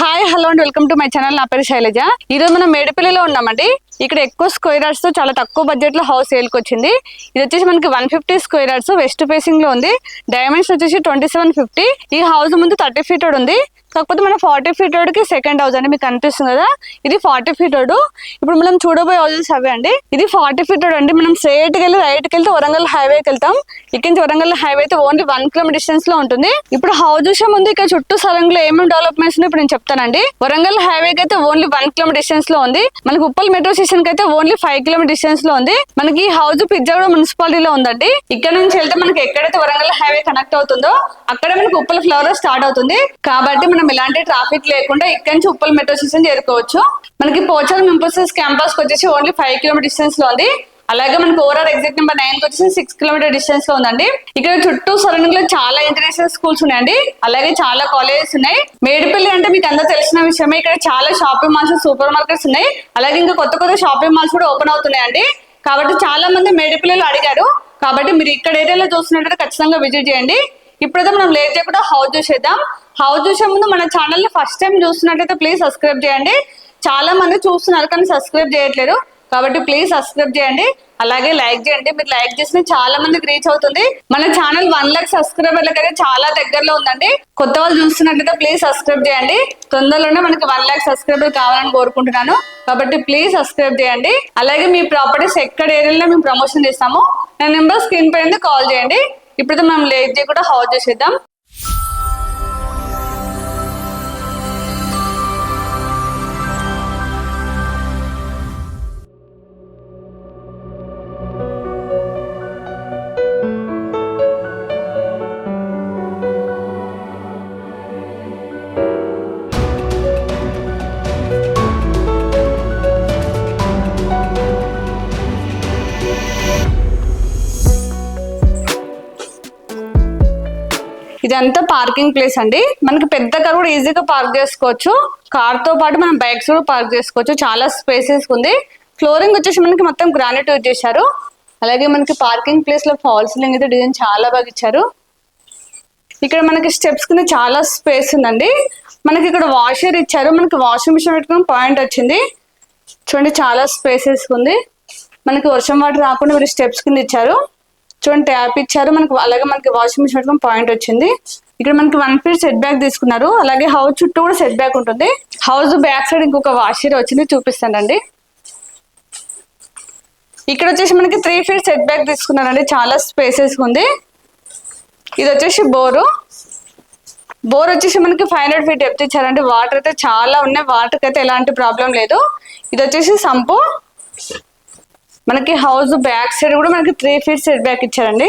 Hi hello and. Welcome to my channel. నా పేరు శైలజ. ఈరోజు మనం మేడపల్లిలో ఉన్నామండి. ఇక్కడ ఎక్కువ స్క్వేర్ యార్డ్స్తో చాలా తక్కువ బడ్జెట్లో హౌస్ సేల్కి వచ్చింది. ఇది వచ్చేసి మనకి one fifty square yards west ఫేసింగ్లో ఉంది. డైమండ్స్ వచ్చేసి ట్వంటీ సెవెన్ ఫిఫ్టీ. ఈ హౌస్ ముందు థర్టీ ఫీట్ ఉంది. కాకపోతే మన ఫార్టీ ఫీట్కి సెకండ్ హౌస్ అండి మీకు కనిపిస్తుంది కదా? ఇది ఫార్టీ ఫీట్ రోడ్ ఇప్పుడు మనం చూడబోయే హౌసెస్ అవే అండి. ఇది ఫార్టీ ఫీట్ రోడ్ అండి. మనం స్ట్రేట్కి వెళ్ళి రైట్కి వెళ్తే వరంగల్ హైవేకి వెళ్తాం. ఇక్కడి నుంచి వరంగల్ హైవే అయితే ఓన్లీ వన్ కిలోమీటర్ డిస్టెన్స్లో ఉంటుంది. ఇప్పుడు హౌస్ చూసే ముందు ఇక్కడ చుట్టూ స్థలంలో ఏమేమి డెవలప్మెంట్స్ ఇప్పుడు నేను చెప్తానండి. వరంగల్ హైవేకి అయితే ఓన్లీ వన్ కిలోమీటర్ డిస్టెన్స్లో ఉంది. మనకి ఉప్పల్ మెట్రో స్టేషన్కి అయితే ఓన్లీ ఫైవ్ కిలోమీటర్ డిస్టెన్స్లో ఉంది. మనకి ఈ హౌస్ పిజ్జాగూడ మున్సిపాలిటీలో ఉందండి. ఇక్కడ నుంచి వెళ్తే మనకి ఎక్కడైతే వరంగల్ హైవే కనెక్ట్ అవుతుందో అక్కడ మనకి ఉప్పల్ ఫ్లవర్ స్టార్ట్ అవుతుంది. కాబట్టి మనం ఎలాంటి ట్రాఫిక్ లేకుండా ఇక్కడ నుంచి ఉప్పల్ మెట్రో స్టేషన్ చేరుకోవచ్చు. మనకి పోచారం ఇంపోసిస్ క్యాంపస్కి వచ్చేసి ఓన్లీ ఫైవ్ కిలోమీటర్ డిస్టెన్స్లో ఉంది. అలాగే మనకి ఓవరాల్ ఎగ్జిట్ నెంబర్ నైన్కి వచ్చేసి సిక్స్ కిలోమీటర్ డిస్టెన్స్లో ఉందండి. ఇక్కడ చుట్టూ సరౌండింగ్లో చాలా ఇంటర్నేషనల్ స్కూల్స్ ఉన్నాయండి. అలాగే చాలా కాలేజెస్ ఉన్నాయి. మేడిపల్లి అంటే మీకు అందరూ తెలిసిన విషయమే ఇక్కడ చాలా షాపింగ్ మాల్స్ సూపర్ మార్కెట్స్ ఉన్నాయి. అలాగే ఇంకా కొత్త కొత్త షాపింగ్ మాల్స్ కూడా ఓపెన్ అవుతున్నాయండి. కాబట్టి చాలా మంది మేడిపల్లిలో అడిగారు. కాబట్టి మీరు ఇక్కడ ఏరియాలో చూస్తున్నట్లయితే ఖచ్చితంగా విజిట్ చేయండి. ఇప్పుడైతే మనం లేట్ చేయకుండా హౌస్ చూసేద్దాం. హౌస్ చూసే ముందు మన ఛానల్ని ఫస్ట్ టైం చూస్తున్నట్లయితే ప్లీజ్ సబ్స్క్రైబ్ చేయండి. చాలా మంది చూస్తున్నారు కానీ సబ్స్క్రైబ్ చేయట్లేదు. కాబట్టి ప్లీజ్ సబ్స్క్రైబ్ చేయండి. అలాగే లైక్ చేయండి. మీరు లైక్ చేసిన చాలా మందికి రీచ్ అవుతుంది. మన ఛానల్ వన్ లాక్ సబ్స్క్రైబర్లకైతే చాలా దగ్గరలో ఉందండి. కొత్త వాళ్ళు చూస్తున్నట్లయితే ప్లీజ్ సబ్స్క్రైబ్ చేయండి. తొందరలోనే మనకి వన్ లాక్ సబ్స్క్రైబర్ కావాలని కోరుకుంటున్నాను. కాబట్టి ప్లీజ్ సబ్స్క్రైబ్ చేయండి. అలాగే మీ ప్రాపర్టీస్ ఎక్కడ ఏరియాలో మేము ప్రమోషన్ చేస్తాము నా నెంబర్ స్క్రీన్ పైన కాల్ చేయండి. ఇప్పుడైతే మనం లేట్ చేయకుండా హౌస్ చేసేద్దాం. ఇదంతా పార్కింగ్ ప్లేస్ అండి. మనకి పెద్ద కార్ కూడా ఈజీగా పార్క్ చేసుకోవచ్చు. కార్తో పాటు మనం బైక్స్ కూడా పార్క్ చేసుకోవచ్చు. చాలా స్పేసెస్ ఉంది. ఫ్లోరింగ్ వచ్చేసి మనకి మొత్తం గ్రానైట్ యూజ్ చేశారు. అలాగే మనకి పార్కింగ్ ప్లేస్లో ఫాల్ సీలింగ్ అయితే డిజైన్ చాలా బాగా ఇచ్చారు. ఇక్కడ మనకి స్టెప్స్ కింద చాలా స్పేస్ ఉందండి. మనకి ఇక్కడ వాషర్ ఇచ్చారు. మనకి వాషింగ్ మిషన్ పెట్టుకుని పాయింట్ వచ్చింది. చూడండి చాలా స్పేసెస్ ఉంది. మనకి వర్షం వాటర్ రాకుండా మీరు స్టెప్స్ కింద ఇచ్చారు. చూడండి ట్యాప్ ఇచ్చారు. మనకి అలాగే మనకి వాషింగ్ మిషన్ పెట్టుకుని పాయింట్ వచ్చింది. ఇక్కడ మనకి వన్ ఫీట్ సెట్ బ్యాక్ తీసుకున్నారు. అలాగే హౌస్ చుట్టూ కూడా సెట్ బ్యాక్ ఉంటుంది. హౌస్ బ్యాక్ సైడ్ ఇంకొక వాషర్ వచ్చింది చూపిస్తానండి. ఇక్కడ వచ్చేసి మనకి త్రీ ఫీట్ సెట్ బ్యాక్ తీసుకున్నారండి చాలా స్పేసెస్ ఉంది. ఇది వచ్చేసి బోరు. బోర్ వచ్చేసి మనకి ఫైవ్ హండ్రెడ్ ఫీట్ డెప్త్ ఇచ్చారండి. వాటర్ అయితే చాలా ఉన్నాయి. వాటర్కి అయితే ఎలాంటి ప్రాబ్లం లేదు. ఇది వచ్చేసి సంపు. మనకి హౌస్ బ్యాక్ సైడ్ కూడా మనకి త్రీ ఫీట్ సెట్ బ్యాక్ ఇచ్చారండి.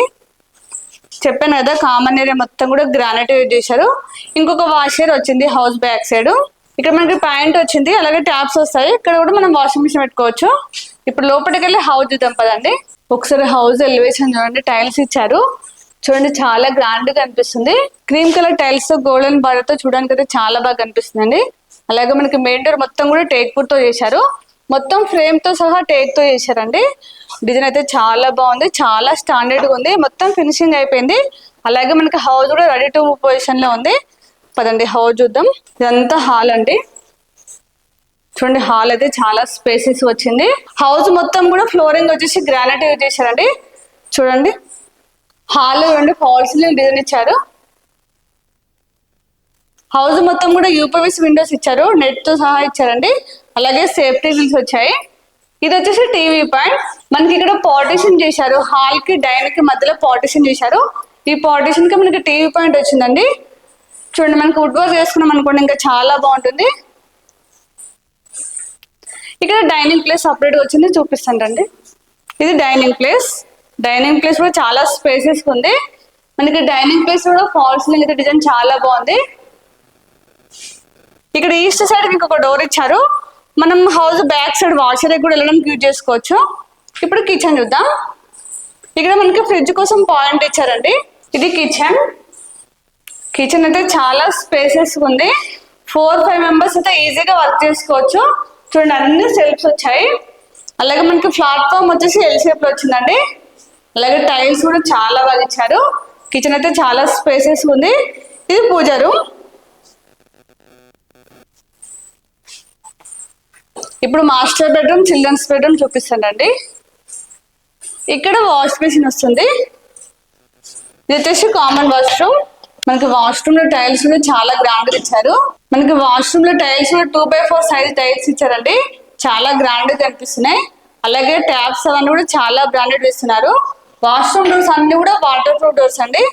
చెప్పాను కదా కామన్ ఏరియా మొత్తం కూడా గ్రానైట్ యూజ్ చేశారు. ఇంకొక వాషర్ వచ్చింది హౌస్ బ్యాక్ సైడ్ ఇక్కడ మనకి ప్యాంట్ వచ్చింది అలాగే ట్యాప్స్ వస్తాయి. ఇక్కడ కూడా మనం వాషింగ్ మిషన్ పెట్టుకోవచ్చు. ఇప్పుడు లోపలికి వెళ్ళి హౌస్ చూద్దాం పదండి. ఒకసారి హౌస్ ఎలివేషన్ చూడండి టైల్స్ ఇచ్చారు. చూడండి చాలా గ్రాండ్గా అనిపిస్తుంది క్రీమ్ కలర్ టైల్స్తో గోల్డెన్ బార్డర్తో చూడడానికి అయితే చాలా బాగా కనిపిస్తుంది అలాగే మనకి మెయిన్ డోర్ మొత్తం కూడా టేక్ పూర్తో చేశారు. మొత్తం ఫ్రేమ్తో సహా టేక్తో చేశారండి. డిజైన్ అయితే చాలా బాగుంది చాలా స్టాండర్డ్గా ఉంది. మొత్తం ఫినిషింగ్ అయిపోయింది. అలాగే మనకి హౌస్ కూడా రెడీ టు పొజిషన్లో ఉంది. పదండి హౌస్ చూద్దాం. ఇదంతా హాల్ అండి. చూడండి హాల్ అయితే చాలా స్పేసెస్ వచ్చింది. హౌస్ మొత్తం కూడా ఫ్లోరింగ్ వచ్చేసి గ్రానైట్ యూజ్ చేశారండి. చూడండి. హాల్ రెండు ఫాల్స్ డిజైన్ ఇచ్చారు. హౌస్ మొత్తం కూడా యూపీవీస్ విండోస్ ఇచ్చారు. నెట్తో సహా ఇచ్చారండి. అలాగే సేఫ్టీ రిల్స్ వచ్చాయి. ఇది వచ్చేసి టీవీ పాయింట్. మనకి ఇక్కడ పార్టీషన్ చేశారు. హాల్కి డైనింగ్కి మధ్యలో పార్టీషన్ చేశారు. ఈ పార్టీషన్కి మనకి టీవీ పాయింట్ వచ్చిందండి. చూడండి మనకి వుడ్ వర్క్ చేసుకున్నాం అనుకోండి ఇంకా చాలా బాగుంటుంది. ఇక్కడ డైనింగ్ ప్లేస్ సపరేట్ వచ్చింది చూపిస్తానండి ఇది డైనింగ్ ప్లేస్. డైనింగ్ ప్లేస్ కూడా చాలా స్పేసెస్ ఉంది. మనకి డైనింగ్ ప్లేస్ కూడా ఫాల్స్ అయితే డిజైన్ చాలా బాగుంది. ఇక్కడ ఈస్ట్ సైడ్ ఇంకొక డోర్ ఇచ్చారు. మనం హౌస్ బ్యాక్ సైడ్ వాషర్ కూడా వెళ్ళడానికి యూజ్ చేసుకోవచ్చు. ఇప్పుడు కిచెన్ చూద్దాం. ఇక్కడ మనకి ఫ్రిడ్జ్ కోసం పాయింట్ ఇచ్చారండి. ఇది కిచెన్ కిచెన్ అయితే చాలా స్పేసెస్ ఉంది. ఫోర్ ఫైవ్ మెంబర్స్ అయితే ఈజీగా వర్క్ చేసుకోవచ్చు. చూడండి అన్ని సెల్ఫ్స్ వచ్చాయి. అలాగే మనకి ప్లాట్ఫామ్ వచ్చేసి ఎల్ షేప్లో వచ్చిందండి. అలాగే టైల్స్ కూడా చాలా బాగా ఇచ్చారు. కిచెన్ అయితే చాలా స్పేసెస్ ఉంది. ఇది పూజ రూమ్ ఇప్పుడు మాస్టర్ బెడ్రూమ్ చిల్డ్రన్స్ బెడ్రూమ్ చూపిస్తానండి. ఇక్కడ వాష్ బేసిన్ వస్తుంది. ఇది వచ్చేసి కామన్ వాష్రూమ్ మనకి వాష్రూమ్లో టైల్స్ కూడా చాలా గ్రాండ్గా ఇచ్చారు. మనకి వాష్రూమ్లో టైల్స్ కూడా two by four size tiles ఇచ్చారండి. చాలా గ్రాండ్గా కనిపిస్తున్నాయి. అలాగే ట్యాప్స్ అవన్నీ కూడా చాలా బ్రాండెడ్ ఇస్తున్నారు. వాష్రూమ్ డోర్స్ అన్ని కూడా వాటర్ ప్రూఫ్ డోర్స్ అండి.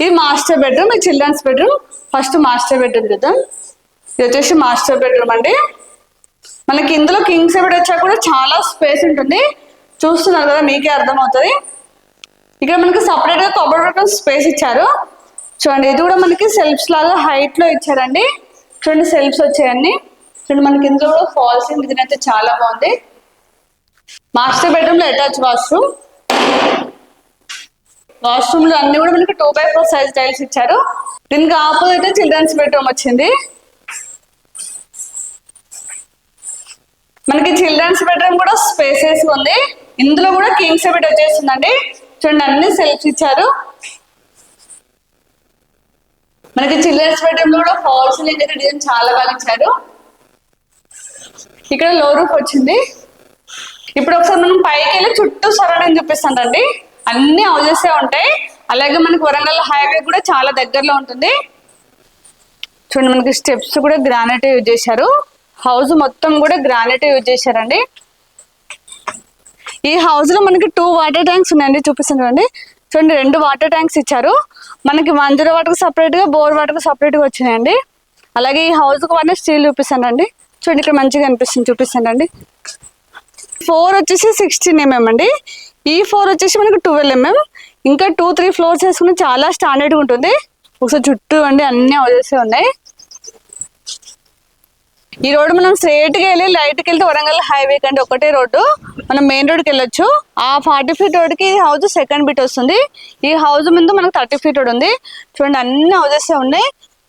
ఇది మాస్టర్ బెడ్రూమ్ ఇది children's bedroom first master bedroom చూద్దాం. ఇది వచ్చేసి మాస్టర్ బెడ్రూమ్ అండి. మనకి ఇందులో కింగ్స్ బెడ్ వచ్చా కూడా చాలా స్పేస్ ఉంటుంది. చూస్తున్నారు కదా మీకే అర్థమవుతుంది. ఇక్కడ మనకి సపరేట్గా కబోర్డ్ పెట్టడం స్పేస్ ఇచ్చారు. చూడండి ఇది కూడా మనకి సెల్ఫ్స్ లాగా హైట్లో ఇచ్చారండి. చూడండి సెల్ఫ్స్ వచ్చాయండి చూడండి మనకి ఇందులో కూడా ఫాల్స్ ఇది అయితే చాలా బాగుంది. మాస్టర్ బెడ్రూమ్లో అటాచ్ వాష్రూమ్ వాష్రూమ్లో అన్ని కూడా మనకి two by four size tiles ఇచ్చారు. దీనికి ఆపోజిట్ చిల్డ్రన్స్ బెడ్రూమ్ వచ్చింది. మనకి చిల్డ్రన్స్ బెడ్రూమ్ కూడా స్పేసెస్ ఉంది. ఇందులో కూడా కింగ్స్ బెడ్ వచ్చేసిందండి చూడండి అన్ని సెల్ఫ్స్ ఇచ్చారు. మనకి చిల్డ్రన్స్ బెడ్రూమ్లో కూడా ఫాల్స్ అయితే డిజైన్ చాలా బాగా ఇచ్చారు. ఇక్కడ లో రూఫ్ వచ్చింది. ఇప్పుడు ఒకసారి మనం పైకి వెళ్ళి చుట్టూ సరౌండింగ్ చూపిస్తానండి. అన్ని హౌజెస్ ఉంటాయి. అలాగే మనకి వరంగల్ హైవే కూడా చాలా దగ్గరలో ఉంటుంది. చూడండి మనకి స్టెప్స్ కూడా గ్రానైట్ యూజ్ చేశారు. హౌస్ మొత్తం కూడా గ్రానైట్ యూజ్ చేశారండి. ఈ హౌస్లో మనకి టూ వాటర్ ట్యాంక్స్ ఉన్నాయండి చూపిస్తాను చూడండి చూడండి రెండు వాటర్ ట్యాంక్స్ ఇచ్చారు. మనకి మంజుర వాటర్ సపరేట్గా బోర్ వాటర్ సపరేట్గా వచ్చినాయండి. అలాగే ఈ హౌస్కు వాడిన స్టీల్ చూపిస్తానండి. చూడండి ఇక్కడ మంచిగా అనిపిస్తుంది చూపిస్తానండి. ఫోర్ వచ్చేసి సిక్స్టీన్ ఎంఎం అండి. ఈ ఫోర్ వచ్చేసి మనకి ట్వెల్వ్ ఎంఎం ఇంకా టూ త్రీ ఫ్లోర్స్ వేసుకుని చాలా స్టాండర్డ్గా ఉంటుంది. ఒకసారి చుట్టూ అండి అన్ని హౌసెస్ ఉన్నాయి. ఈ రోడ్డు మనం స్ట్రేట్గా వెళ్ళి లైట్కి వెళ్తే వరంగల్ హైవే కంటే ఒకటే రోడ్డు. మనం మెయిన్ రోడ్కి వెళ్ళొచ్చు. ఆ ఫార్టీ ఫీట్ రోడ్కి హౌస్ సెకండ్ బిట్ వస్తుంది. ఈ హౌస్ ముందు మనకు థర్టీ ఫీట్ రోడ్ ఉంది. చూడండి అన్ని హౌసెస్ ఉన్నాయి.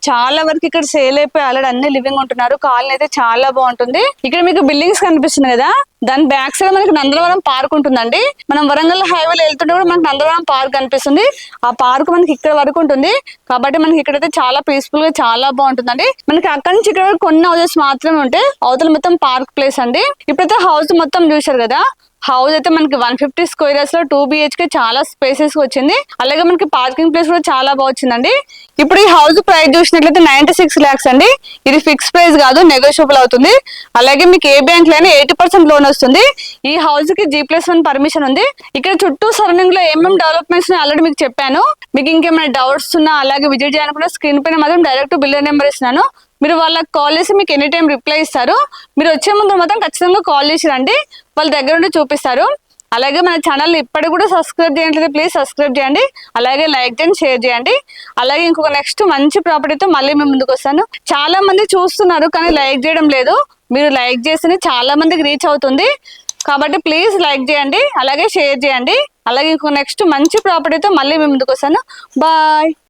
చాలా వరకు ఇక్కడ సేల్ అయిపోయి ఆల్రెడీ అన్ని లివింగ్ ఉంటున్నారు. కాలనీ అయితే చాలా బాగుంటుంది. ఇక్కడ మీకు బిల్డింగ్స్ కనిపిస్తున్నాయి కదా. దాని బ్యాక్ సైడ్ మనకి నందనవరం పార్క్ ఉంటుందండి. మనం వరంగల్ హైవేలో వెళ్తుంటే కూడా మనకి నందనవరం పార్క్ కనిపిస్తుంది. ఆ పార్క్ మనకి ఇక్కడ వరకు ఉంటుంది. కాబట్టి మనకి ఇక్కడైతే చాలా పీస్ఫుల్గా చాలా బాగుంటుందండి. మనకి అక్కడి నుంచి ఇక్కడ కొన్ని హౌసెస్ మాత్రమే ఉంటాయి అవతల మొత్తం పార్క్ ప్లేస్ అండి. ఇప్పుడైతే హౌస్ మొత్తం చూశారు కదా. హౌస్ అయితే మనకి వన్ ఫిఫ్టీ స్క్వేర్స్లో టూ బిహెచ్కే చాలా స్పేసెస్ వచ్చింది. అలాగే మనకి పార్కింగ్ ప్లేస్ కూడా చాలా బాగా ఇప్పుడు ఈ హౌస్ ప్రైస్ చూసినట్లయితే నైన్టీ సిక్స్ ల్యాక్స్ అండి. ఇది ఫిక్స్ ప్రైస్ కాదు నెగోషియబుల్ అవుతుంది. అలాగే మీకు ఏ బ్యాంక్లో అయినా ఎయిటీ పర్సెంట్ లోన్ వస్తుంది. ఈ హౌస్కి జీ ప్లస్ వన్ పర్మిషన్ ఉంది. ఇక్కడ చుట్టూ సరౌండింగ్లో ఏమేమి డెవలప్మెంట్స్ ఆల్రెడీ మీకు చెప్పాను. మీకు ఇంకేమైనా డౌట్స్ ఉన్నా అలాగే విజిట్ చేయాలనుకున్న స్క్రీన్ పైన మాత్రం డైరెక్ట్ బిల్డర్ నెంబర్ ఇస్తున్నాను. మీరు వాళ్ళకి కాల్ చేసి మీకు ఎనీ టైం రిప్లై ఇస్తారు. మీరు వచ్చే ముందు మాత్రం ఖచ్చితంగా కాల్ చేసి రండి. వాళ్ళ దగ్గర ఉండి చూపిస్తారు. అలాగే మన ఛానల్ ఇప్పటికి కూడా సబ్స్క్రైబ్ చేయట్లేదు ప్లీజ్ సబ్స్క్రైబ్ చేయండి. అలాగే లైక్ చేయండి షేర్ చేయండి. అలాగే ఇంకొక నెక్స్ట్ మంచి ప్రాపర్టీతో మళ్ళీ మేము ముందుకు వస్తాను. చాలా మంది చూస్తున్నారు కానీ లైక్ చేయడం లేదు. మీరు లైక్ చేస్తేనే చాలా మందికి రీచ్ అవుతుంది. కాబట్టి ప్లీజ్ లైక్ చేయండి. అలాగే షేర్ చేయండి. అలాగే ఇంకొక నెక్స్ట్ మంచి ప్రాపర్టీతో మళ్ళీ మేము ముందుకు వస్తాను. బాయ్